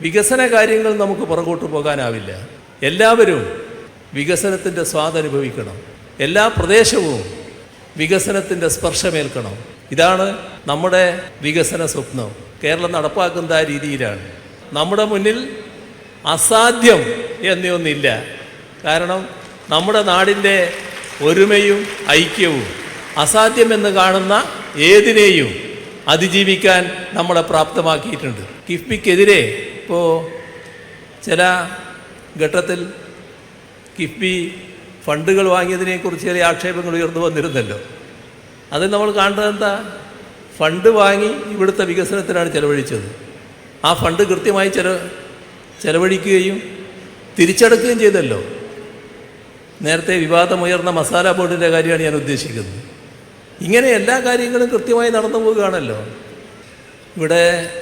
വികസന കാര്യങ്ങൾ നമുക്ക് പുറകോട്ട് പോകാനാവില്ല. എല്ലാവരും വികസനത്തിന്റെ സ്വാദനുഭവിക്കണം എല്ലാ പ്രദേശവും വികസനത്തിന്റെ സ്പർശമേൽക്കണം. ഇതാണ് നമ്മുടെ വികസന സ്വപ്നം. കേരളം നടപ്പാക്കുന്ന ആ രീതിയിലാണ്. നമ്മുടെ മുന്നിൽ അസാധ്യം എന്നൊന്നില്ല. കാരണം നമ്മുടെ നാടിന്റെ ഒരുമയും ഐക്യവും അസാധ്യമെന്ന് കാണുന്ന ഏതിനെയും അതിജീവിക്കാൻ നമ്മളെ പ്രാപ്തമാക്കിയിട്ടുണ്ട്. കിഫ്ബിക്കെതിരെ ഇപ്പോൾ ചില ഘട്ടത്തിൽ കിഫ്ബി ഫണ്ടുകൾ വാങ്ങിയതിനെക്കുറിച്ച് ചില ആക്ഷേപങ്ങൾ ഉയർന്നു വന്നിരുന്നല്ലോ. അതിൽ നമ്മൾ കാണുന്നത് എന്താ? ഫണ്ട് വാങ്ങി ഇവിടുത്തെ വികസനത്തിനാണ് ചെലവഴിച്ചത്. ആ ഫണ്ട് കൃത്യമായി ചെല ചെലവഴിക്കുകയും തിരിച്ചടക്കുകയും ചെയ്തല്ലോ. നേരത്തെ വിവാദമുയർന്ന മസാല ബോർഡിന്റെ കാര്യമാണ് ഞാൻ ഉദ്ദേശിക്കുന്നത്. ഇങ്ങനെ എല്ലാ കാര്യങ്ങളും കൃത്യമായി നടന്നു പോവുകയാണല്ലോ. ഇവിടെ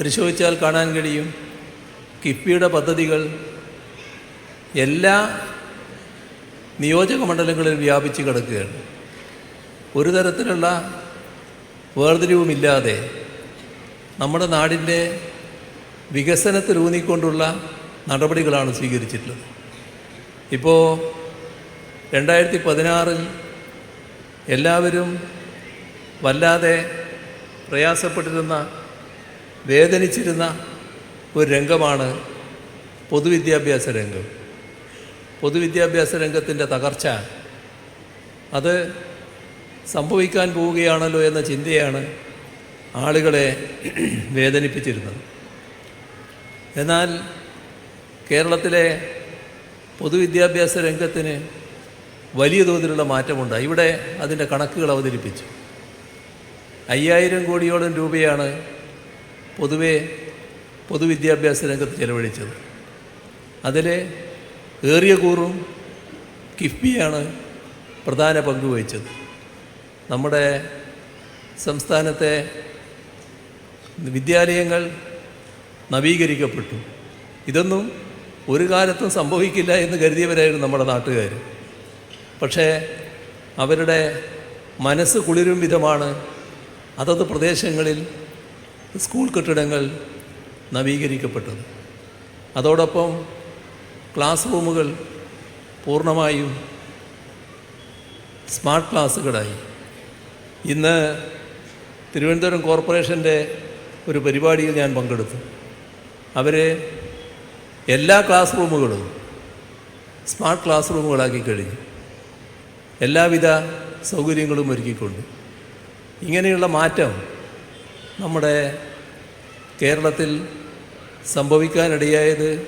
പരിശോധിച്ചാൽ കാണാൻ കഴിയും കിഫ്ബിയുടെ പദ്ധതികൾ എല്ലാ നിയോജക മണ്ഡലങ്ങളിൽ വ്യാപിച്ച് കിടക്കുകയാണ്. ഒരു തരത്തിലുള്ള വേർതിരിവുമില്ലാതെ നമ്മുടെ നാടിന്റെ വികസനത്തിലൂന്നിക്കൊണ്ടുള്ള നടപടികളാണ് സ്വീകരിച്ചിട്ടുള്ളത്. ഇപ്പോൾ രണ്ടായിരത്തി പതിനാറിൽ എല്ലാവരും വല്ലാതെ പ്രയാസപ്പെട്ടിരുന്ന വേദനിച്ചിരുന്ന ഒരു രംഗമാണ് പൊതുവിദ്യാഭ്യാസ രംഗം. പൊതുവിദ്യാഭ്യാസ രംഗത്തിന്റെ തകർച്ച അത് സംഭവിക്കാൻ പോവുകയാണല്ലോ എന്ന ചിന്തയാണ് ആളുകളെ വേദനിപ്പിച്ചിരുന്നത്. എന്നാൽ കേരളത്തിലെ പൊതുവിദ്യാഭ്യാസ രംഗത്തിന് വലിയ തോതിലുള്ള മാറ്റമുണ്ടായി ഇവിടെ അതിന്റെ കണക്കുകൾ അവതരിപ്പിച്ചു. അയ്യായിരം കോടിയോളം രൂപയാണ് പൊതുവെ പൊതുവിദ്യാഭ്യാസ രംഗത്ത് ചെലവഴിച്ചത്. അതിൽ ഏറിയ കൂറും കിഫ്ബിയാണ് പ്രധാന പങ്ക് വഹിച്ചത്. നമ്മുടെ സംസ്ഥാനത്തെ വിദ്യാലയങ്ങൾ നവീകരിക്കപ്പെട്ടു. ഇതൊന്നും ഒരു കാലത്തും സംഭവിക്കില്ല എന്ന് കരുതിയവരായിരുന്നു നമ്മുടെ നാട്ടുകാർ പക്ഷേ അവരുടെ മനസ്സ് കുളിരും വിധമാണ് അതത് പ്രദേശങ്ങളിൽ സ്കൂൾ കെട്ടിടങ്ങൾ നവീകരിക്കപ്പെട്ടത്. അതോടൊപ്പം ക്ലാസ് റൂമുകൾ പൂർണമായും സ്മാർട്ട് ക്ലാസ്സുകളായി. ഇന്ന് തിരുവനന്തപുരം കോർപ്പറേഷന്റെ ഒരു പരിപാടിയിൽ ഞാൻ പങ്കെടുത്തു. അവർ എല്ലാ ക്ലാസ് റൂമുകളും സ്മാർട്ട് ക്ലാസ് റൂമുകളാക്കി കഴിഞ്ഞു. എല്ലാവിധ സൗകര്യങ്ങളും ഒരുക്കിക്കൊണ്ട്. ഇങ്ങനെയുള്ള മാറ്റം നമ്മുടെ കേരളത്തിൽ സംഭവിക്കാനിടയായത്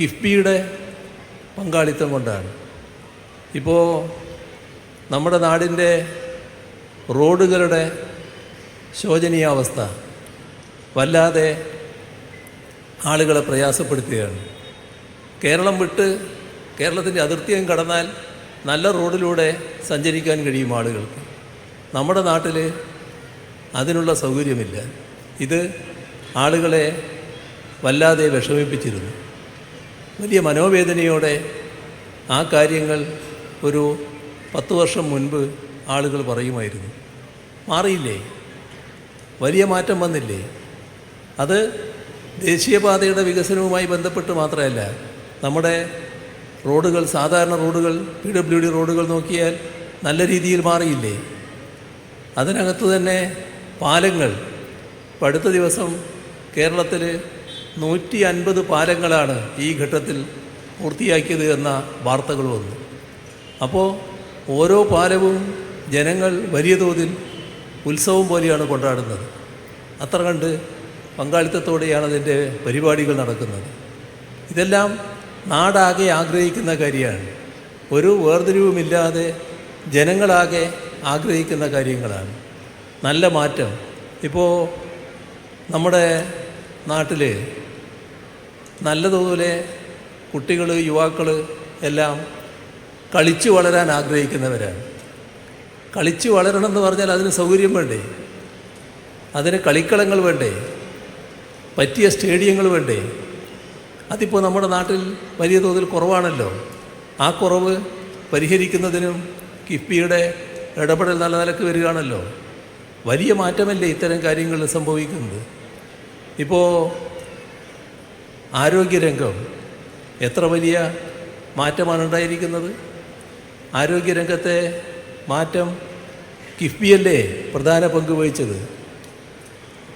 കിഫ്ബിയുടെ പങ്കാളിത്തം കൊണ്ടാണ്. ഇപ്പോൾ നമ്മുടെ നാടിന്റെ റോഡുകളുടെ ശോചനീയാവസ്ഥ വല്ലാതെ ആളുകളെ പ്രയാസപ്പെടുത്തുകയാണ്. കേരളം വിട്ട് കേരളത്തിന്റെ അതിർത്തിയും കടന്നാൽ നല്ല റോഡിലൂടെ സഞ്ചരിക്കാൻ കഴിയും ആളുകൾക്ക്. നമ്മുടെ നാട്ടിൽ അതിനുള്ള സൗകര്യമില്ല. ഇത് ആളുകളെ വല്ലാതെ വിഷമിപ്പിച്ചിരുന്നു. വലിയ മനോവേദനയോടെ ആ കാര്യങ്ങൾ ഒരു പത്ത് വർഷം മുൻപ് ആളുകൾ പറയുമായിരുന്നു. മാറിയില്ലേ? വലിയ മാറ്റം വന്നില്ലേ? അത് ദേശീയപാതയുടെ വികസനവുമായി ബന്ധപ്പെട്ട് മാത്രമല്ല നമ്മുടെ റോഡുകൾ സാധാരണ റോഡുകൾ പി ഡബ്ല്യു ഡി റോഡുകൾ നോക്കിയാൽ നല്ല രീതിയിൽ മാറിയില്ലേ? അതിനകത്ത് തന്നെ പാലങ്ങൾ. ഇപ്പം അടുത്ത ദിവസം കേരളത്തിൽ നൂറ്റി അൻപത് പാലങ്ങളാണ് ഈ ഘട്ടത്തിൽ പൂർത്തിയാക്കിയത് എന്ന വാർത്തകൾ വന്നു. അപ്പോൾ ഓരോ പാലവും ജനങ്ങൾ വലിയ തോതിൽ ഉത്സവം പോലെയാണ് കൊണ്ടാടുന്നത്. അത്ര കണ്ട് പങ്കാളിത്തത്തോടെയാണ് അതിന്റെ പരിപാടികൾ നടക്കുന്നത്. ഇതെല്ലാം നാടാകെ ആഗ്രഹിക്കുന്ന കാര്യമാണ്. ഒരു വേർതിരിവുമില്ലാതെ ജനങ്ങളാകെ ആഗ്രഹിക്കുന്ന കാര്യങ്ങളാണ്. നല്ല മാറ്റം. ഇപ്പോൾ നമ്മുടെ നാട്ടിൽ നല്ലതുപോലെ കുട്ടികൾ യുവാക്കൾ എല്ലാം കളിച്ചു വളരാൻ ആഗ്രഹിക്കുന്നവരാണ്. കളിച്ചു വളരണം എന്ന് പറഞ്ഞാൽ അതിന് സൗകര്യം വേണ്ടേ? അതിന് കളിക്കളങ്ങൾ വേണ്ടേ? പറ്റിയ സ്റ്റേഡിയങ്ങൾ വേണ്ടേ? അതിപ്പോൾ നമ്മുടെ നാട്ടിൽ വലിയ തോതിൽ കുറവാണല്ലോ. ആ കുറവ് പരിഹരിക്കുന്നതിനും കിഫ്ബിയുടെ ഇടപെടൽ നല്ല നിലയ്ക്ക് വരികയാണല്ലോ. വലിയ മാറ്റമല്ലേ ഇത്തരം കാര്യങ്ങൾ സംഭവിക്കുന്നത്? ഇപ്പോൾ ആരോഗ്യരംഗം എത്ര വലിയ മാറ്റമാണ് ഉണ്ടായിരിക്കുന്നത്? ആരോഗ്യരംഗത്തെ മാറ്റം കിഫ്ബിയല്ലേ പ്രധാന പങ്ക് വഹിച്ചത്?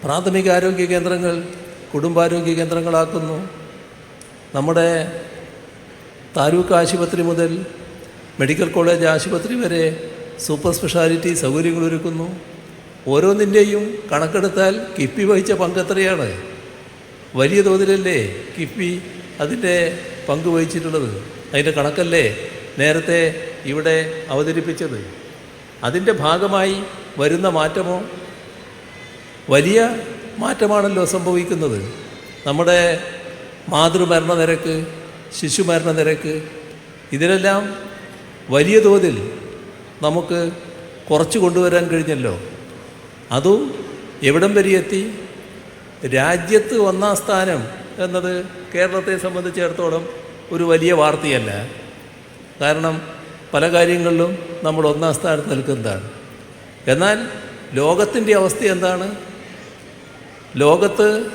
പ്രാഥമിക ആരോഗ്യ കേന്ദ്രങ്ങൾ കുടുംബാരോഗ്യ കേന്ദ്രങ്ങളാക്കുന്നു. നമ്മുടെ താലൂക്ക് ആശുപത്രി മുതൽ മെഡിക്കൽ കോളേജ് ആശുപത്രി വരെ സൂപ്പർ സ്പെഷ്യാലിറ്റി സൗകര്യങ്ങൾ ഒരുക്കുന്നു. ഓരോന്നിന്റെയും കണക്കെടുത്താൽ കിപ്പി വഹിച്ച പങ്ക് എത്രയാണ്? വലിയ തോതിലല്ലേ കിപ്പി അതിന്റെ പങ്ക് വഹിച്ചിട്ടുള്ളത്? അതിന്റെ കണക്കല്ലേ നേരത്തെ ഇവിടെ അവതരിപ്പിച്ചത്? അതിന്റെ ഭാഗമായി വരുന്ന മാറ്റമോ? വലിയ മാറ്റമാണല്ലോ സംഭവിക്കുന്നത്. നമ്മുടെ മാതൃമരണ നിരക്ക് ശിശുമരണ നിരക്ക് ഇതിലെല്ലാം വലിയ തോതിൽ നമുക്ക് കുറച്ച് കൊണ്ടുവരാൻ കഴിഞ്ഞല്ലോ. അതും എവിടം വരെ എത്തി? രാജ്യത്ത് ഒന്നാം സ്ഥാനം എന്നത് കേരളത്തെ സംബന്ധിച്ചിടത്തോളം ഒരു വലിയ വാർത്തയല്ല. കാരണം പല കാര്യങ്ങളിലും നമ്മൾ ഒന്നാം സ്ഥാനത്ത് നിൽക്കുന്നതാണ്. എന്നാൽ ലോകത്തിന്റെ അവസ്ഥ എന്താണ്? ലോകത്ത്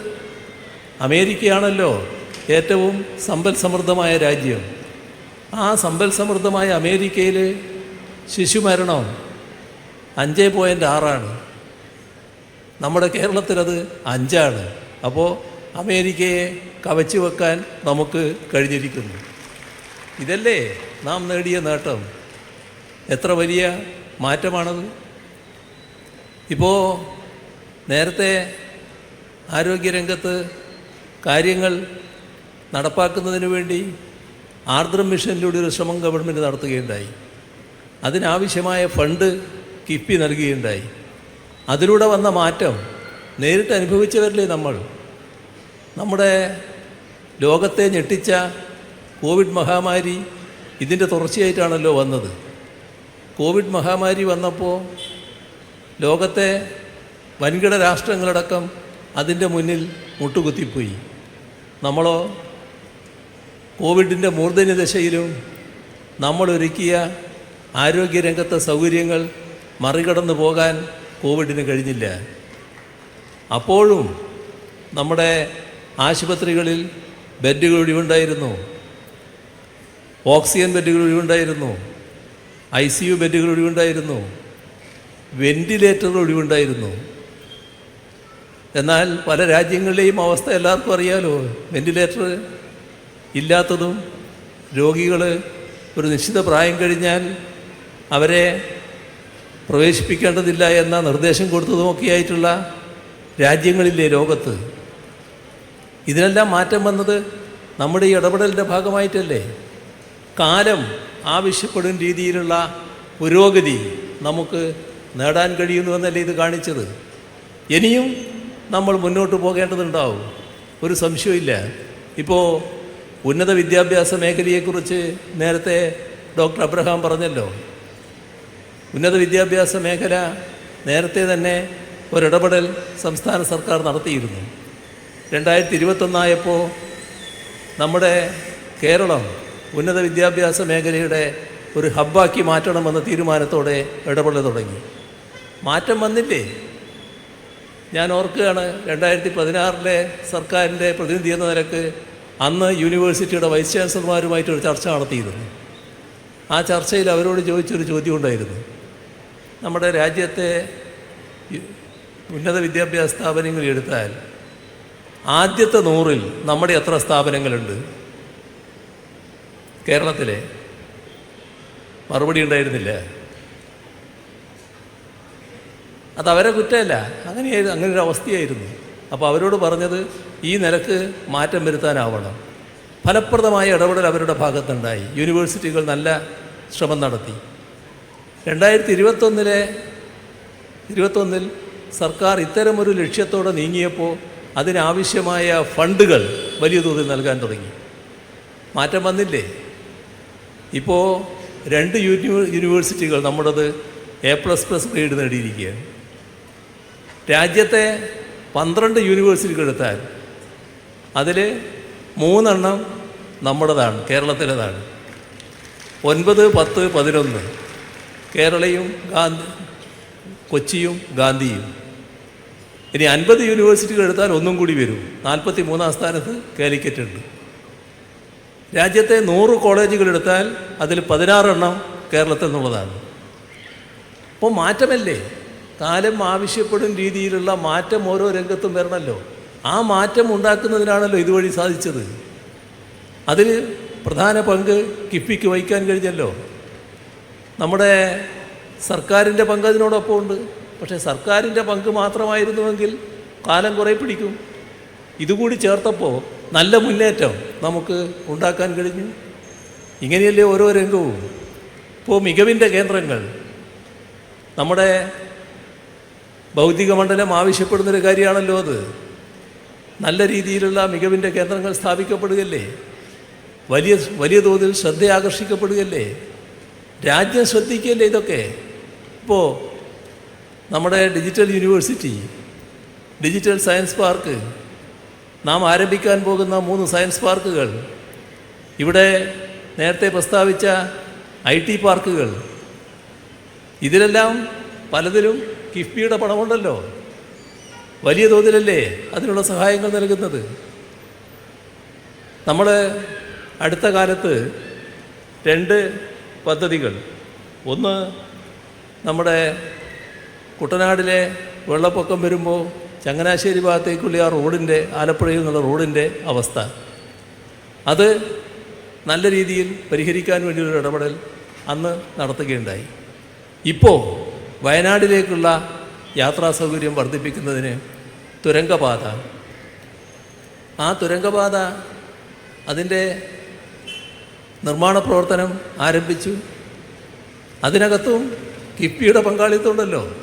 അമേരിക്കയാണല്ലോ ഏറ്റവും സമ്പൽ സമൃദ്ധമായ രാജ്യം. ആ സമ്പൽ സമൃദ്ധമായ അമേരിക്കയിൽ ശിശുമരണം അഞ്ച് പോയിന്റ് ആറാണ്. നമ്മുടെ കേരളത്തിലത് അഞ്ചാണ്. അപ്പോൾ അമേരിക്കയെ കവച്ചു വെക്കാൻ നമുക്ക് കഴിഞ്ഞിരിക്കുന്നു. ഇതല്ലേ നാം നേടിയ നേട്ടം? എത്ര വലിയ മാറ്റമാണത്? ഇപ്പോൾ നേരത്തെ ആരോഗ്യരംഗത്ത് കാര്യങ്ങൾ നടപ്പാക്കുന്നതിന് വേണ്ടി ആർദ്രം മിഷനിലൂടെ ഒരു ശ്രമം ഗവൺമെന്റ് നടത്തുകയുണ്ടായി. അതിനാവശ്യമായ ഫണ്ട് കിഫ്ബി നൽകുകയുണ്ടായി. അതിലൂടെ വന്ന മാറ്റം നേരിട്ട് അനുഭവിച്ചവരില്ലേ നമ്മൾ? നമ്മുടെ ലോകത്തെ ഞെട്ടിച്ച കോവിഡ് മഹാമാരി ഇതിന്റെ തുടർച്ചയായിട്ടാണല്ലോ വന്നത്. കോവിഡ് മഹാമാരി വന്നപ്പോൾ ലോകത്തെ വൻകിട രാഷ്ട്രങ്ങളടക്കം അതിന്റെ മുന്നിൽ മുട്ടുകുത്തിപ്പോയി. നമ്മളോ കോവിഡിന്റെ മൂർധന്യ ദശയിലും നമ്മളൊരുക്കിയ ആരോഗ്യരംഗത്തെ സൗകര്യങ്ങൾ മറികടന്നു പോകാൻ കോവിഡിന് കഴിഞ്ഞില്ല. അപ്പോഴും നമ്മുടെ ആശുപത്രികളിൽ ബെഡുകൾ ഒഴിവുണ്ടായിരുന്നു. ഓക്സിജൻ ബെഡുകൾ ഒഴിവുണ്ടായിരുന്നു. ഐ സി യു ബെഡുകൾ ഒഴിവുണ്ടായിരുന്നു. വെന്റിലേറ്ററുകൾ ഒഴിവുണ്ടായിരുന്നു. എന്നാൽ പല രാജ്യങ്ങളിലെയും അവസ്ഥ എല്ലാവർക്കും അറിയാലോ. വെന്റിലേറ്റർ ഇല്ലാത്തതും രോഗികൾ ഒരു നിശ്ചിത പ്രായം കഴിഞ്ഞാൽ അവരെ പ്രവേശിപ്പിക്കേണ്ടതില്ല എന്ന നിർദ്ദേശം കൊടുത്തതുമൊക്കെയായിട്ടുള്ള രാജ്യങ്ങളില്ലേ ലോകത്ത് ഇതിനെല്ലാം മാറ്റം വന്നത് നമ്മുടെ ഈ ഇടപെടലിന്റെ ഭാഗമായിട്ടല്ലേ? കാലം ആവശ്യപ്പെടും രീതിയിലുള്ള പുരോഗതി നമുക്ക് നേടാൻ കഴിയുന്നുവെന്നല്ലേ ഇത് കാണിച്ചത്. ഇനിയും നമ്മൾ മുന്നോട്ട് പോകേണ്ടതുണ്ടാവും. ഒരു സംശയമില്ല ഇപ്പോൾ ഉന്നത വിദ്യാഭ്യാസ മേഖലയെക്കുറിച്ച് നേരത്തെ ഡോക്ടർ അബ്രഹാം പറഞ്ഞല്ലോ. ഉന്നത വിദ്യാഭ്യാസ മേഖല നേരത്തെ തന്നെ ഒരിടപെടൽ സംസ്ഥാന സർക്കാർ നടത്തിയിരുന്നു. രണ്ടായിരത്തി ഇരുപത്തൊന്നായപ്പോൾ നമ്മുടെ കേരളം ഉന്നത വിദ്യാഭ്യാസ മേഖലയുടെ ഒരു ഹബ്ബാക്കി മാറ്റണമെന്ന തീരുമാനത്തോടെ ഇടപെടൽ തുടങ്ങി. മാറ്റം വന്നില്ലേ? ഞാൻ ഓർക്കുകയാണ് രണ്ടായിരത്തി പതിനാറിലെ സർക്കാരിന്റെ പ്രതിനിധി എന്ന നിലയ്ക്ക് അന്ന് യൂണിവേഴ്സിറ്റിയുടെ വൈസ് ചാൻസലർമാരുമായിട്ടൊരു ചർച്ച നടത്തിയിരുന്നു. ആ ചർച്ചയിൽ അവരോട് ചോദിച്ചൊരു ചോദ്യം ഉണ്ടായിരുന്നു. നമ്മുടെ രാജ്യത്തെ ഉന്നത വിദ്യാഭ്യാസ സ്ഥാപനങ്ങൾ എടുത്താൽ ആദ്യത്തെ നൂറിൽ നമ്മുടെ എത്ര സ്ഥാപനങ്ങളുണ്ട്? കേരളത്തിലെ മറുപടി ഉണ്ടായിരുന്നില്ല. അത് അവരെ കുറ്റമല്ല. അങ്ങനെയായിരുന്നു അങ്ങനെ ഒരു അവസ്ഥയായിരുന്നു. അപ്പോൾ അവരോട് പറഞ്ഞത് ഈ നിലയ്ക്ക് മാറ്റം വരുത്താനാവണം. ഫലപ്രദമായ ഇടപെടൽ അവരുടെ ഭാഗത്തുണ്ടായി. യൂണിവേഴ്സിറ്റികൾ നല്ല ശ്രമം നടത്തി. രണ്ടായിരത്തി ഇരുപത്തൊന്നിലെ ഇരുപത്തൊന്നിൽ സർക്കാർ ഇത്തരമൊരു ലക്ഷ്യത്തോടെ നീങ്ങിയപ്പോൾ അതിനാവശ്യമായ ഫണ്ടുകൾ വലിയ തോതിൽ നൽകാൻ തുടങ്ങി. മാറ്റം വന്നില്ലേ? ഇപ്പോൾ രണ്ട് യൂണിവേ യൂണിവേഴ്സിറ്റികൾ നമ്മുടേത് എ പ്ലസ് പ്ലസ് ഗ്രേഡ് നേടിയിരിക്കുകയാണ്. രാജ്യത്തെ പന്ത്രണ്ട് യൂണിവേഴ്സിറ്റികൾ എടുത്താൽ അതിൽ മൂന്നെണ്ണം നമ്മുടേതാണ് കേരളത്തിലേതാണ്. ഒൻപത് പത്ത് പതിനൊന്ന്. കേരളയും ഗാന്ധി കൊച്ചിയും ഗാന്ധിയും. ഇനി അൻപത് യൂണിവേഴ്സിറ്റികൾ എടുത്താൽ ഒന്നും കൂടി വരും. നാൽപ്പത്തി മൂന്നാം സ്ഥാനത്ത് കാലിക്കറ്റ് ഉണ്ട് രാജ്യത്തെ നൂറ് കോളേജുകൾ എടുത്താൽ അതിൽ പതിനാറെണ്ണം കേരളത്തിൽ നിന്നുള്ളതാണ് അപ്പോൾ മാറ്റമല്ലേ? കാലം ആവശ്യപ്പെടും രീതിയിലുള്ള മാറ്റം ഓരോ രംഗത്തും വരണമല്ലോ ആ മാറ്റം ഉണ്ടാക്കുന്നതിനാണല്ലോ ഇതുവഴി സാധിച്ചത്. അതിൽ പ്രധാന പങ്ക് കിഫ്ബിക്ക് വഹിക്കാൻ കഴിഞ്ഞല്ലോ. നമ്മുടെ സർക്കാരിന്റെ പങ്ക് അതിനോടൊപ്പം ഉണ്ട്. പക്ഷേ സർക്കാരിന്റെ പങ്ക് മാത്രമായിരുന്നുവെങ്കിൽ കാലം കുറേ പിടിക്കും. ഇതുകൂടി ചേർത്തപ്പോൾ നല്ല മുന്നേറ്റം നമുക്ക് ഉണ്ടാക്കാൻ കഴിഞ്ഞു. ഇങ്ങനെയല്ലേ ഓരോ രംഗവും. ഇപ്പോൾ മികവിന്റെ കേന്ദ്രങ്ങൾ. നമ്മുടെ ഭൗതിക മണ്ഡലം ആവശ്യപ്പെടുന്നൊരു കാര്യമാണല്ലോ അത്. നല്ല രീതിയിലുള്ള മികവിന്റെ കേന്ദ്രങ്ങൾ സ്ഥാപിക്കപ്പെടുകയല്ലേ? വലിയ വലിയ തോതിൽ ശ്രദ്ധ ആകർഷിക്കപ്പെടുകയല്ലേ രാജ്യം ശ്രദ്ധിക്കുകയല്ലേ ഇതൊക്കെ? ഇപ്പോൾ നമ്മുടെ digital university digital science park നാം ആരംഭിക്കാൻ പോകുന്ന മൂന്ന് സയൻസ് പാർക്കുകൾ ഇവിടെ നേരത്തെ പ്രസ്താവിച്ച ഐ ടി പാർക്കുകൾ ഇതിലെല്ലാം പലതിലും കിഫ്ബിയുടെ പണമുണ്ടല്ലോ. വലിയ തോതിലല്ലേ അതിനുള്ള സഹായങ്ങൾ നൽകുന്നത്? നമ്മൾ അടുത്ത കാലത്ത് രണ്ട് പദ്ധതികൾ. ഒന്ന് നമ്മുടെ കുട്ടനാടിലെ വെള്ളപ്പൊക്കം വരുമ്പോൾ ചങ്ങനാശ്ശേരി ഭാഗത്തേക്കുള്ള ആ റോഡിന്റെ ആലപ്പുഴയിൽ നിന്നുള്ള റോഡിന്റെ അവസ്ഥ. അത് നല്ല രീതിയിൽ പരിഹരിക്കാൻ വേണ്ടിയൊരു ഇടപെടൽ അന്ന് നടത്തുകയുണ്ടായി. ഇപ്പോൾ വയനാടിലേക്കുള്ള യാത്രാ സൗകര്യം വർദ്ധിപ്പിക്കുന്നതിന് തുരങ്കപാത. ആ തുരങ്കപാത അതിന്റെ നിർമ്മാണ പ്രവർത്തനം ആരംഭിച്ചു. അതിനകത്തും കിഫ്ബിയുടെ പങ്കാളിത്തമുണ്ടല്ലോ.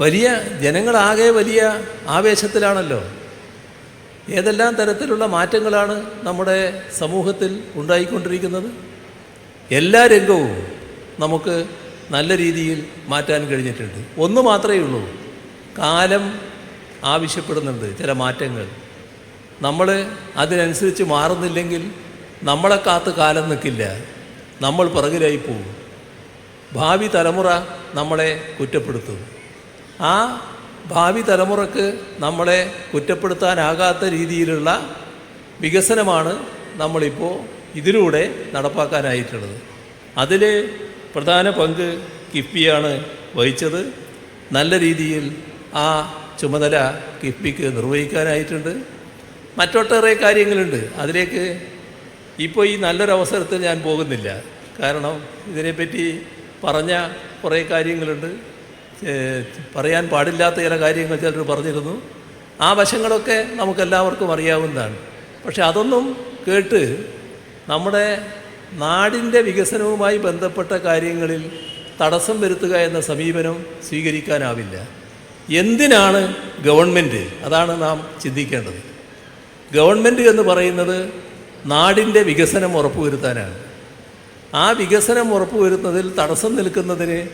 വലിയ ജനങ്ങളാകെ വലിയ ആവേശത്തിലാണല്ലോ. ഏതെല്ലാം തരത്തിലുള്ള മാറ്റങ്ങളാണ് നമ്മുടെ സമൂഹത്തിൽ ഉണ്ടായിക്കൊണ്ടിരിക്കുന്നത്? എല്ലാ രംഗവും നമുക്ക് നല്ല രീതിയിൽ മാറ്റാൻ കഴിഞ്ഞിട്ടുണ്ട്. ഒന്ന് മാത്രമേ ഉള്ളൂ കാലം ആവശ്യപ്പെടുന്നുണ്ട് ചില മാറ്റങ്ങൾ. നമ്മൾ അതിനനുസരിച്ച് മാറുന്നില്ലെങ്കിൽ നമ്മളെ കാത്ത് കാലം നിൽക്കില്ല. നമ്മൾ പിറകിലായി പോകും ഭാവി തലമുറ നമ്മളെ കുറ്റപ്പെടുത്തും. ആ ഭാവി തലമുറയ്ക്ക് നമ്മളെ കുറ്റപ്പെടുത്താനാകാത്ത രീതിയിലുള്ള വികസനമാണ് നമ്മളിപ്പോൾ ഇതിലൂടെ നടപ്പാക്കാനായിട്ടുള്ളത്. അതിൽ പ്രധാന പങ്ക് കിഫ്ബിയാണ് വഹിച്ചത്. നല്ല രീതിയിൽ ആ ചുമതല കിഫ്ബിക്ക് നിർവഹിക്കാനായിട്ടുണ്ട്. മറ്റൊട്ടേറെ കാര്യങ്ങളുണ്ട്. അതിലേക്ക് ഇപ്പോൾ ഈ നല്ലൊരവസരത്തിൽ ഞാൻ പോകുന്നില്ല. കാരണം ഇതിനെപ്പറ്റി പറഞ്ഞ കുറേ കാര്യങ്ങളുണ്ട്. പറയാൻ പാടില്ലാത്ത ചില കാര്യങ്ങൾ ചിലർ പറഞ്ഞിരുന്നു. ആ വശങ്ങളൊക്കെ നമുക്കെല്ലാവർക്കും അറിയാവുന്നതാണ്. പക്ഷെ അതൊന്നും കേട്ട് നമ്മുടെ നാടിന്റെ വികസനവുമായി ബന്ധപ്പെട്ട കാര്യങ്ങളിൽ തടസ്സം വരുത്തുക എന്ന സമീപനം സ്വീകരിക്കാനാവില്ല. എന്തിനാണ് ഗവൺമെന്റ്? അതാണ് നാം ചിന്തിക്കേണ്ടത്. ഗവൺമെന്റ് എന്ന് പറയുന്നത് നാടിന്റെ വികസനം ഉറപ്പുവരുത്താനാണ്. ആ വികസനം ഉറപ്പുവരുത്തുന്നതിൽ തടസ്സം നിൽക്കുന്നതിന്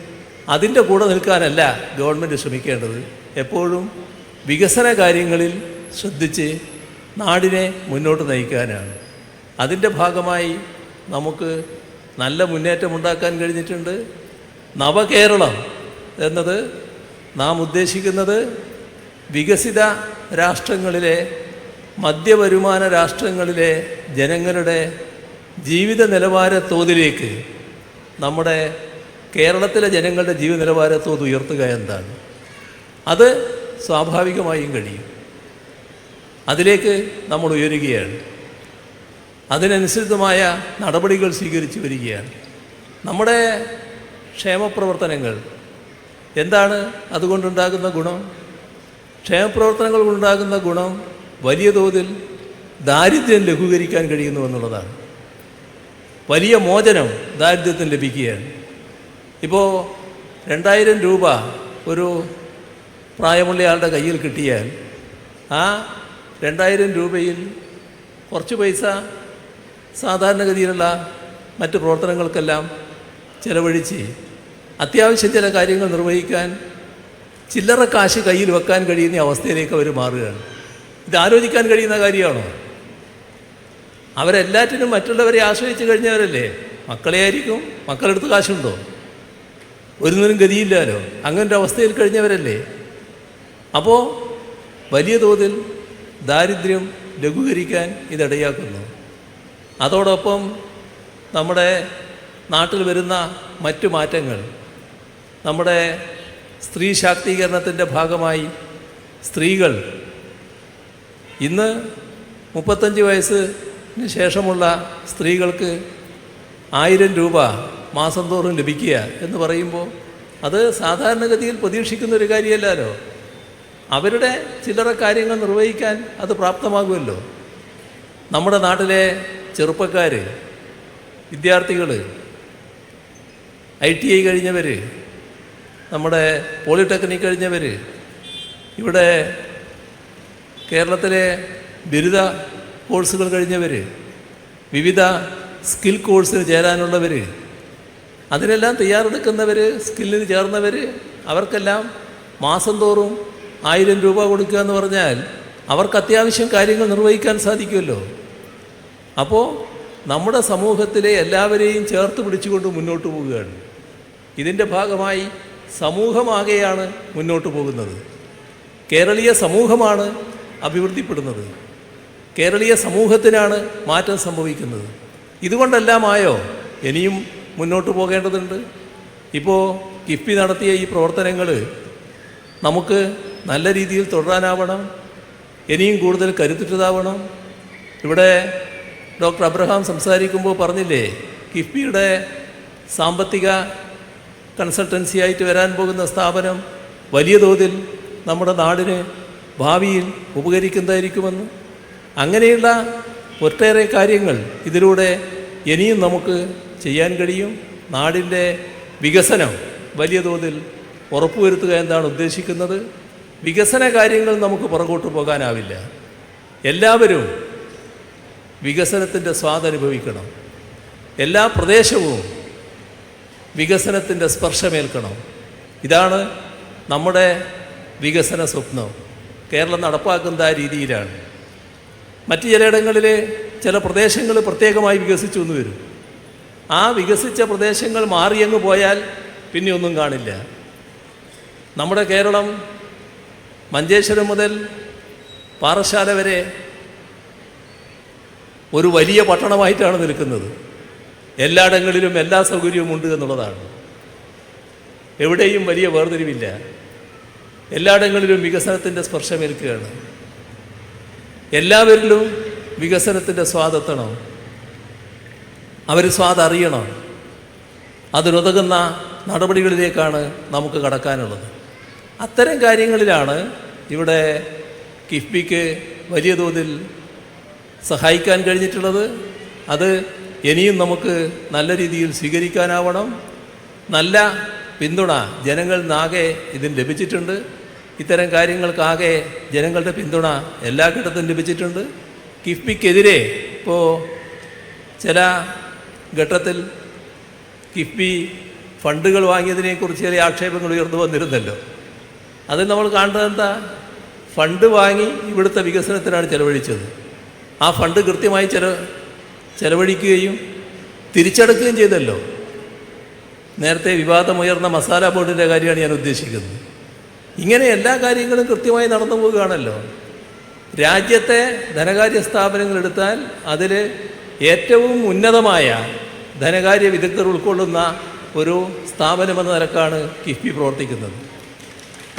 അതിന്റെ കൂടെ നിൽക്കാനല്ല ഗവൺമെന്റ് ശ്രമിക്കേണ്ടത്. എപ്പോഴും വികസന കാര്യങ്ങളിൽ ശ്രദ്ധിച്ച് നാടിനെ മുന്നോട്ട് നയിക്കാനാണ്. അതിന്റെ ഭാഗമായി നമുക്ക് നല്ല മുന്നേറ്റം ഉണ്ടാക്കാൻ കഴിഞ്ഞിട്ടുണ്ട്. നവകേരളം എന്നത് നാം ഉദ്ദേശിക്കുന്നത് വികസിത രാഷ്ട്രങ്ങളിലെ മധ്യവരുമാന രാഷ്ട്രങ്ങളിലെ ജനങ്ങളുടെ ജീവിത നിലവാര തോതിലേക്ക് നമ്മുടെ കേരളത്തിലെ ജനങ്ങളുടെ ജീവിത നിലവാര തോത് ഉയർത്തുക എന്താണ് അത് സ്വാഭാവികമായും കഴിയും. അതിലേക്ക് നമ്മൾ ഉയരുകയാണ്. അതിനനുസൃതമായ നടപടികൾ സ്വീകരിച്ചു വരികയാണ്. നമ്മുടെ ക്ഷേമപ്രവർത്തനങ്ങൾ എന്താണ്? അതുകൊണ്ടുണ്ടാകുന്ന ഗുണം? ക്ഷേമപ്രവർത്തനങ്ങൾ കൊണ്ടുണ്ടാകുന്ന ഗുണം വലിയ തോതിൽ ദാരിദ്ര്യം ലഘൂകരിക്കാൻ കഴിയുന്നു എന്നുള്ളതാണ്. വലിയ മോചനം ദാരിദ്ര്യത്തിന് ലഭിക്കുകയാണ്. ഇപ്പോൾ രണ്ടായിരം രൂപ ഒരു പ്രായമുള്ള ആളുടെ കയ്യിൽ കിട്ടിയാൽ ആ രണ്ടായിരം രൂപയിൽ കുറച്ച് പൈസ സാധാരണഗതിയിലുള്ള മറ്റ് പ്രവർത്തനങ്ങൾക്കെല്ലാം ചിലവഴിച്ച് അത്യാവശ്യം ചില കാര്യങ്ങൾ നിർവഹിക്കാൻ ചില്ലറ കാശ് കയ്യിൽ വെക്കാൻ കഴിയുന്ന അവസ്ഥയിലേക്ക് അവർ മാറുകയാണ്. ഇത് ആലോചിക്കാൻ കഴിയുന്ന കാര്യമാണോ? അവരെല്ലാറ്റിനും മറ്റുള്ളവരെ ആശ്രയിച്ച് കഴിഞ്ഞവരല്ലേ? മക്കളെ ആയിരിക്കും. മക്കളെടുത്ത് കാശുണ്ടോ? ഒരുന്നിനും ഗതിയില്ലല്ലോ അങ്ങനൊരു അവസ്ഥയിൽ കഴിഞ്ഞവരല്ലേ? അപ്പോൾ വലിയ തോതിൽ ദാരിദ്ര്യം ലഘൂകരിക്കാൻ ഇതിടയാക്കുന്നു. അതോടൊപ്പം നമ്മുടെ നാട്ടിൽ വരുന്ന മറ്റു മാറ്റങ്ങൾ നമ്മുടെ സ്ത്രീ ശാക്തീകരണത്തിന്റെ ഭാഗമായി സ്ത്രീകൾ ഇന്ന് മുപ്പത്തഞ്ച് വയസ്സിന് ശേഷമുള്ള സ്ത്രീകൾക്ക് ആയിരം രൂപ മാസം തോറും ലഭിക്കുക എന്ന് പറയുമ്പോൾ അത് സാധാരണഗതിയിൽ പ്രതീക്ഷിക്കുന്ന ഒരു കാര്യമല്ലല്ലോ. അവരുടെ ചില്ലറ കാര്യങ്ങൾ നിർവഹിക്കാൻ അത് പ്രാപ്തമാകുമല്ലോ. നമ്മുടെ നാട്ടിലെ ചെറുപ്പക്കാർ വിദ്യാർത്ഥികൾ ഐ ടി ഐ കഴിഞ്ഞവർ നമ്മുടെ പോളിടെക്നിക് കഴിഞ്ഞവർ ഇവിടെ കേരളത്തിലെ ബിരുദ കോഴ്സുകൾ കഴിഞ്ഞവർ വിവിധ സ്കിൽ കോഴ്സിന് ചേരാനുള്ളവർ അതിനെല്ലാം തയ്യാറെടുക്കുന്നവർ സ്കില്ലിന് ചേർന്നവർ അവർക്കെല്ലാം മാസം തോറും ആയിരം രൂപ കൊടുക്കുക എന്ന് പറഞ്ഞാൽ അവർക്ക് അത്യാവശ്യം കാര്യങ്ങൾ നിർവഹിക്കാൻ സാധിക്കുമല്ലോ. അപ്പോൾ നമ്മുടെ സമൂഹത്തിലെ എല്ലാവരെയും ചേർത്ത് പിടിച്ചുകൊണ്ട് മുന്നോട്ട് പോവുകയാണ്. ഇതിന്റെ ഭാഗമായി സമൂഹമാകെയാണ് മുന്നോട്ട് പോകുന്നത്. കേരളീയ സമൂഹമാണ് അഭിവൃദ്ധിപ്പെടുന്നത്. കേരളീയ സമൂഹത്തിനാണ് മാറ്റം സംഭവിക്കുന്നത്. ഇതുകൊണ്ടെല്ലാമായോ? ഇനിയും മുന്നോട്ട് പോകേണ്ടതുണ്ട്. ഇപ്പോൾ കിഫ്ബി നടത്തിയ ഈ പ്രവർത്തനങ്ങൾ നമുക്ക് നല്ല രീതിയിൽ തുടരാനാവണം. ഇനിയും കൂടുതൽ കരുത്തുറ്റതാവണം. ഇവിടെ ഡോക്ടർ അബ്രഹാം സംസാരിക്കുമ്പോൾ പറഞ്ഞില്ലേ കിഫ്ബിയുടെ സാമ്പത്തിക കൺസൾട്ടൻസി ആയിട്ട് വരാൻ പോകുന്ന സ്ഥാപനം വലിയ തോതിൽ നമ്മുടെ നാടിന് ഭാവിയിൽ ഉപകരിക്കുന്നതായിരിക്കുമെന്ന് അങ്ങനെയുള്ള ഒട്ടേറെ കാര്യങ്ങൾ ഇതിലൂടെ ഇനിയും നമുക്ക് ചെയ്യാൻ കഴിയും. നാടിന്റെ വികസനം വലിയ തോതിൽ ഉറപ്പുവരുത്തുക എന്നാണ് ഉദ്ദേശിക്കുന്നത്. വികസന കാര്യങ്ങൾ നമുക്ക് പുറകോട്ട് പോകാനാവില്ല. എല്ലാവരും വികസനത്തിന്റെ സ്വാദനുഭവിക്കണം എല്ലാ പ്രദേശവും വികസനത്തിന്റെ സ്പർശമേൽക്കണം. ഇതാണ് നമ്മുടെ വികസന സ്വപ്നം. കേരളം നടപ്പാക്കുന്ന ആ രീതിയിലാണ്. മറ്റ് ചിലയിടങ്ങളിൽ ചില പ്രദേശങ്ങൾ പ്രത്യേകമായി വികസിച്ചു എന്ന് വരും. ആ വികസിച്ച പ്രദേശങ്ങൾ മാറിയങ്ങ് പോയാൽ പിന്നെ ഒന്നും കാണില്ല. നമ്മുടെ കേരളം മഞ്ചേശ്വരം മുതൽ പാറശാല വരെ ഒരു വലിയ പട്ടണമായിട്ടാണ് നിൽക്കുന്നത്. എല്ലായിടങ്ങളിലും എല്ലാ സൗകര്യവും ഉണ്ട് എന്നുള്ളതാണ്. എവിടെയും വലിയ വേർതിരിവില്ല. എല്ലായിടങ്ങളിലും വികസനത്തിന്റെ സ്പർശമേൽക്കുകയാണ്. എല്ലാവരിലും വികസനത്തിന്റെ സ്വാദെത്തണം അവർ സ്വാദ് അറിയണം. അതിനുതകുന്ന നടപടികളിലേക്കാണ് നമുക്ക് കടക്കാനുള്ളത്. അത്തരം കാര്യങ്ങളിലാണ് ഇവിടെ കിഫ്ബിക്ക് വലിയ തോതിൽ സഹായിക്കാൻ കഴിഞ്ഞിട്ടുള്ളത്. അത് ഇനിയും നമുക്ക് നല്ല രീതിയിൽ സ്വീകരിക്കാനാവണം. നല്ല പിന്തുണ ജനങ്ങൾ നിന്നാകെ ഇതിന് ലഭിച്ചിട്ടുണ്ട്. ഇത്തരം കാര്യങ്ങൾക്കാകെ ജനങ്ങളുടെ പിന്തുണ എല്ലാ ഘട്ടത്തിലും ലഭിച്ചിട്ടുണ്ട്. കിഫ്ബിക്കെതിരെ ഇപ്പോൾ ചില ഘട്ടത്തിൽ കിഫ്ബി ഫണ്ടുകൾ വാങ്ങിയതിനെക്കുറിച്ച് ചില ആക്ഷേപങ്ങൾ ഉയർന്നു വന്നിരുന്നല്ലോ. അത് നമ്മൾ കാണുന്നത് എന്താ? ഫണ്ട് വാങ്ങി ഇവിടുത്തെ വികസനത്തിനാണ് ചെലവഴിച്ചത്. ആ ഫണ്ട് കൃത്യമായി ചെല ചെലവഴിക്കുകയും തിരിച്ചടക്കുകയും ചെയ്തല്ലോ. നേരത്തെ വിവാദമുയർന്ന മസാല ബോർഡിന്റെ കാര്യമാണ് ഞാൻ ഉദ്ദേശിക്കുന്നത്. ഇങ്ങനെ എല്ലാ കാര്യങ്ങളും കൃത്യമായി നടന്നു പോവുകയാണല്ലോ. രാജ്യത്തെ ധനകാര്യ സ്ഥാപനങ്ങൾ എടുത്താൽ അതിൽ ഏറ്റവും ഉന്നതമായ ധനകാര്യ വിദഗ്ധർ ഉൾക്കൊള്ളുന്ന ഒരു സ്ഥാപനമെന്ന നിലക്കാണ് കിഫ്ബി പ്രവർത്തിക്കുന്നത്.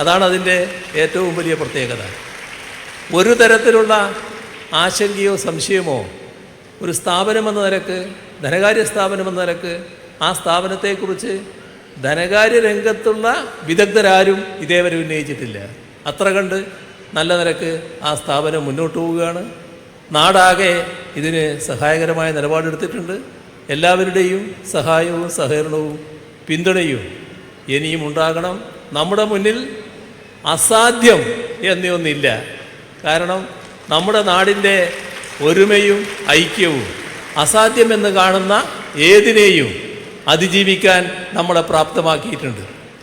അതാണ് അതിന്റെ ഏറ്റവും വലിയ പ്രത്യേകത. ഒരു തരത്തിലുള്ള ആശങ്കയോ സംശയമോ ഒരു സ്ഥാപനമെന്ന നിലയ്ക്ക് ധനകാര്യ സ്ഥാപനമെന്ന നിലയ്ക്ക് ആ സ്ഥാപനത്തെക്കുറിച്ച് ധനകാര്യ രംഗത്തുള്ള വിദഗ്ധരാരും ഇതേവരെ ഉന്നയിച്ചിട്ടില്ല. അത്ര കണ്ട് നല്ല നിരക്ക് ആ സ്ഥാപനം മുന്നോട്ട് പോവുകയാണ്. നാടാകെ ഇതിന് സഹായകരമായ നിലപാടെടുത്തിട്ടുണ്ട്. എല്ലാവരുടെയും സഹായവും സഹകരണവും പിന്തുണയും ഇനിയും ഉണ്ടാകണം. നമ്മുടെ മുന്നിൽ അസാധ്യം എന്നൊന്നില്ല. കാരണം നമ്മുടെ നാടിന്റെ ഒരുമയും ഐക്യവും അസാധ്യമെന്ന് കാണുന്ന ഏതിനെയും അതിജീവിക്കാൻ നമ്മളെ പ്രാപ്തമാക്കിയിട്ടുണ്ട്.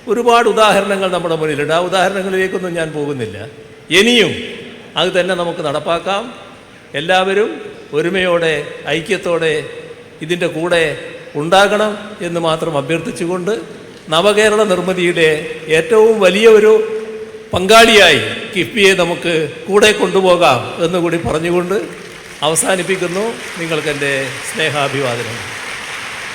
ഒരുപാട് ഉദാഹരണങ്ങൾ നമ്മുടെ മുന്നിലുണ്ട്. ആ ഉദാഹരണങ്ങളിലേക്കൊന്നും ഞാൻ പോകുന്നില്ല. ഇനിയും അത് തന്നെ നമുക്ക് നടപ്പാക്കാം. എല്ലാവരും ഒരുമയോടെ ഐക്യത്തോടെ ഇതിന്റെ കൂടെ ഉണ്ടാകണം എന്ന് മാത്രം അഭ്യർത്ഥിച്ചുകൊണ്ട് നവകേരള നിർമ്മിതിയുടെ ഏറ്റവും വലിയ ഒരു പങ്കാളിയായി കിഫ്ബിയെ നമുക്ക് കൂടെ കൊണ്ടുപോകാം എന്നുകൂടി പറഞ്ഞുകൊണ്ട് അവസാനിപ്പിക്കുന്നു. നിങ്ങൾക്കെന്റെ സ്നേഹാഭിവാദനം